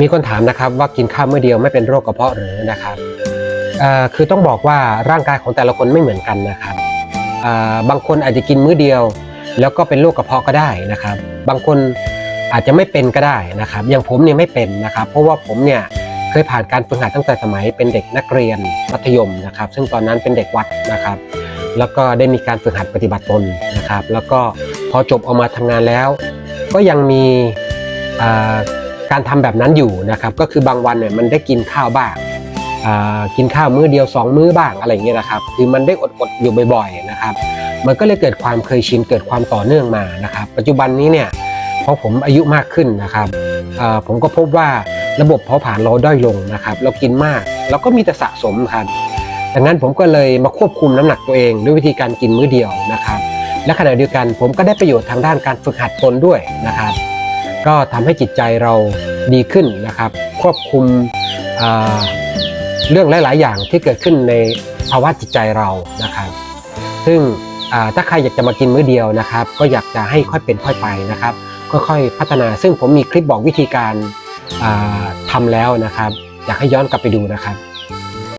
มีคนถามนะครับว่ากินข้าวมื้อเดียวไม่เป็นโรคกระเพาะหรือนะครับคือต้องบอกว่าร่างกายของแต่ละคนไม่เหมือนกันนะครับบางคนอาจจะกินมื้อเดียว แล้วก็เป็นโรคกระเพาะก็ได้นะครับ บางคนอาจจะไม่เป็นก็ได้นะครับ อย่างผมเนี่ยไม่เป็นนะครับ เพราะว่าผมเนี่ยเคยผ่านการฝึกหัดตั้งแต่สมัยเป็นเด็กนักเรียนมัธยมนะครับ ซึ่งตอนนั้นเป็นเด็กวัดนะครับ แล้วก็ได้มีการฝึกหัดปฏิบัติตนนะครับ แล้วก็พอจบออกมาทำงานแล้ว ก็ยังมีอ การทำแบบนั้นอยู่นะครับก็คือบางวันเนี่ยมันได้กินข้าวบ้างกินข้าวมื้อเดียวสองมื้อบ้างอะไรอย่างเงี้ยนะครับคือมันได้อดๆอยู่บ่อยๆนะครับมันก็เลยเกิดความเคยชินเกิดความต่อเนื่องมานะครับ ปัจจุบันนี้เนี่ยพอผมอายุมากขึ้นนะครับผมก็พบว่าระบบเผาผลาญเราด้อยลงนะครับ เรากินมากเราก็มีแต่สะสมครับดังนั้นผมก็เลยมาควบคุมน้ำหนักตัวเองด้วยวิธีการกินมื้อเดียวนะครับ และขณะเดียวกันผมก็ได้ประโยชน์ทางด้านการฝึกหัดตนด้วยนะครับ ก็ทำให้จิตใจเราดีขึ้นนะครับ ควบคุมเรื่องหลาย ๆ อย่างที่เกิดขึ้นในภาวะจิตใจเรานะครับ ซึ่งถ้าใครอยากจะมากินมื้อเดียวนะครับ ก็อยากจะให้ค่อยเป็นค่อยไปนะครับ ค่อย ๆ พัฒนา ซึ่งผมมีคลิปบอกวิธีการทำแล้วนะครับ อยากให้ย้อนกลับไปดูนะครับ